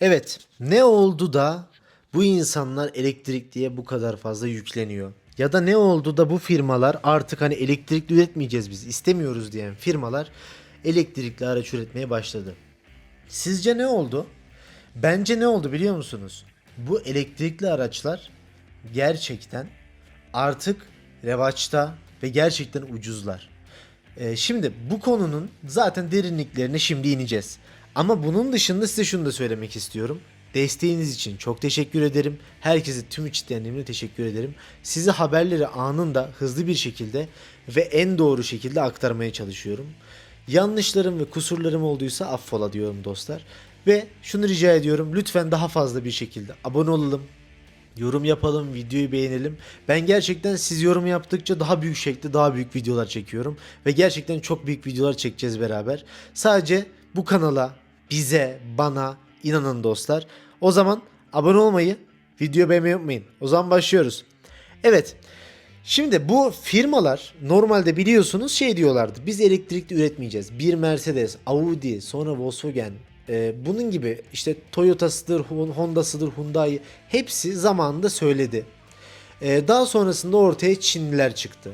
Evet, ne oldu da bu insanlar elektrikliye bu kadar fazla yükleniyor? Ya da ne oldu da bu firmalar artık hani elektrikli üretmeyeceğiz biz istemiyoruz diyen firmalar elektrikli araç üretmeye başladı. Sizce ne oldu? Bence ne oldu biliyor musunuz? Bu elektrikli araçlar gerçekten artık revaçta ve gerçekten ucuzlar. Ee, şimdi bu konunun zaten derinliklerine şimdi ineceğiz. Ama bunun dışında size şunu da söylemek istiyorum. Desteğiniz için çok teşekkür ederim. Herkese tüm içtenliğimle teşekkür ederim. Size haberleri anında hızlı bir şekilde ve en doğru şekilde aktarmaya çalışıyorum. Yanlışlarım ve kusurlarım olduysa affola diyorum dostlar. Ve şunu rica ediyorum lütfen daha fazla bir şekilde abone olalım, yorum yapalım, videoyu beğenelim. Ben gerçekten siz yorum yaptıkça daha büyük şekilde daha büyük videolar çekiyorum. Ve gerçekten çok büyük videolar çekeceğiz beraber. Sadece bu kanala, bize, bana inanın dostlar. O zaman abone olmayı, video beğenmeyi unutmayın. O zaman başlıyoruz. Evet. Şimdi bu firmalar normalde biliyorsunuz şey diyorlardı. Biz elektrikli üretmeyeceğiz. Bir Mercedes, Audi, sonra Volkswagen, e, bunun gibi işte Toyota'sıdır, Hon- Honda'sıdır, Hyundai hepsi zamanında söyledi. E, daha sonrasında ortaya Çinliler çıktı.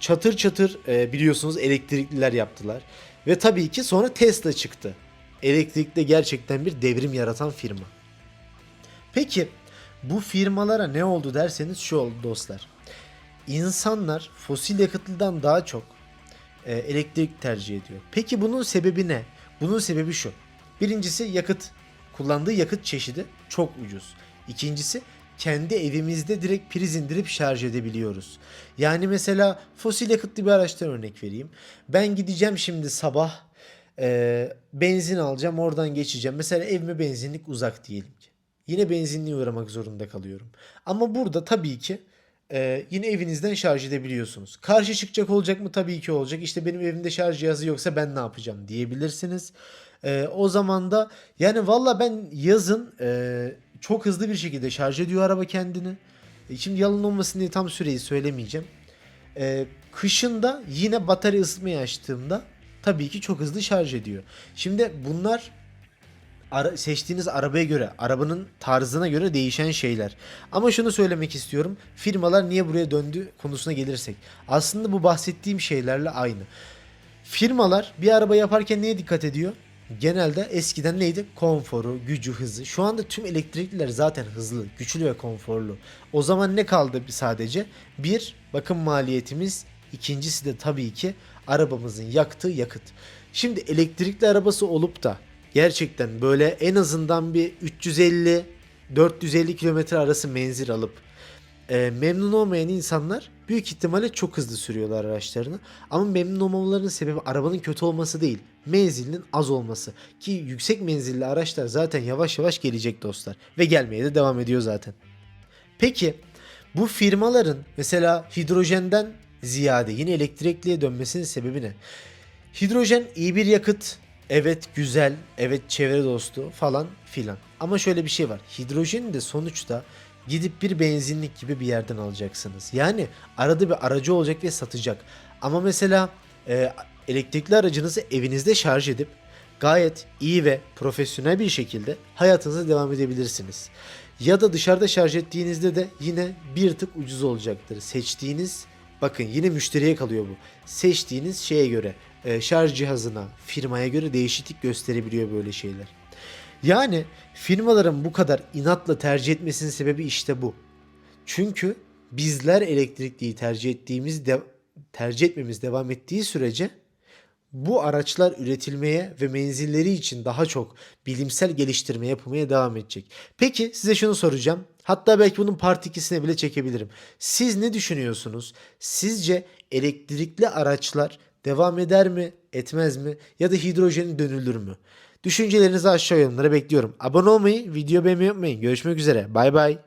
Çatır çatır e, biliyorsunuz elektrikliler yaptılar. Ve tabii ki sonra Tesla çıktı. Elektrikte gerçekten bir devrim yaratan firma. Peki bu firmalara ne oldu derseniz şu oldu dostlar. İnsanlar fosil yakıtlıdan daha çok e, elektrik tercih ediyor. Peki bunun sebebi ne? Bunun sebebi şu. Birincisi yakıt. Kullandığı yakıt çeşidi çok ucuz. İkincisi kendi evimizde direkt priz indirip şarj edebiliyoruz. Yani mesela fosil yakıtlı bir araçtan örnek vereyim. Ben gideceğim şimdi sabah e, benzin alacağım oradan geçeceğim. Mesela evime benzinlik uzak diyelim ki. Yine benzinliğe uğramak zorunda kalıyorum. Ama burada tabii ki ee, yine evinizden şarj edebiliyorsunuz. Karşı çıkacak olacak mı? Tabii ki olacak. İşte benim evimde şarj cihazı yoksa ben ne yapacağım diyebilirsiniz. Ee, o zaman da yani valla ben yazın e, çok hızlı bir şekilde şarj ediyor araba kendini. E, şimdi yalan olmasın diye tam süreyi söylemeyeceğim. Ee, kışın da yine batarya ısıtmayı açtığımda tabii ki çok hızlı şarj ediyor. Şimdi bunlar ara- seçtiğiniz arabaya göre, arabanın tarzına göre değişen şeyler. Ama şunu söylemek istiyorum. Firmalar niye buraya döndü konusuna gelirsek. Aslında bu bahsettiğim şeylerle aynı. Firmalar bir araba yaparken neye dikkat ediyor? Genelde eskiden neydi? Konforu, gücü, hızı. Şu anda tüm elektrikliler zaten hızlı, güçlü ve konforlu. O zaman ne kaldı sadece? Bir, bakım maliyetimiz. İkincisi de tabii ki arabamızın yaktığı yakıt. Şimdi elektrikli arabası olup da gerçekten böyle en azından bir 350 450 kilometre arası menzil alıp e, memnun olmayan insanlar büyük ihtimalle çok hızlı sürüyorlar araçlarını. Ama memnun olmalarının sebebi arabanın kötü olması değil. Menzilinin az olması. Ki yüksek menzilli araçlar zaten yavaş yavaş gelecek dostlar. Ve gelmeye de devam ediyor zaten. Peki bu firmaların mesela hidrojenden ziyade yine elektrikliye dönmesinin sebebi ne? Hidrojen iyi bir yakıt. Evet güzel, evet çevre dostu falan filan. Ama şöyle bir şey var. Hidrojeni de sonuçta gidip bir benzinlik gibi bir yerden alacaksınız. Yani arada bir aracı olacak ve satacak. Ama mesela e, elektrikli aracınızı evinizde şarj edip gayet iyi ve profesyonel bir şekilde hayatınıza devam edebilirsiniz. Ya da dışarıda şarj ettiğinizde de yine bir tık ucuz olacaktır. Seçtiğiniz bakın yine müşteriye kalıyor bu. Seçtiğiniz şeye göre e, şarj cihazına, firmaya göre değişiklik gösterebiliyor böyle şeyler. Yani firmaların bu kadar inatla tercih etmesinin sebebi işte bu. Çünkü bizler elektrikliyi tercih ettiğimiz de, tercih etmemiz devam ettiği sürece bu araçlar üretilmeye ve menzilleri için daha çok bilimsel geliştirme yapılmaya devam edecek. Peki size şunu soracağım. Hatta belki bunun part 2'sine bile çekebilirim. Siz ne düşünüyorsunuz? Sizce elektrikli araçlar devam eder mi, etmez mi ya da hidrojeni dönülür mü? Düşüncelerinizi aşağı yorumlara bekliyorum. Abone olmayı, video beğenmeyi unutmayın. Görüşmek üzere. Bay bay.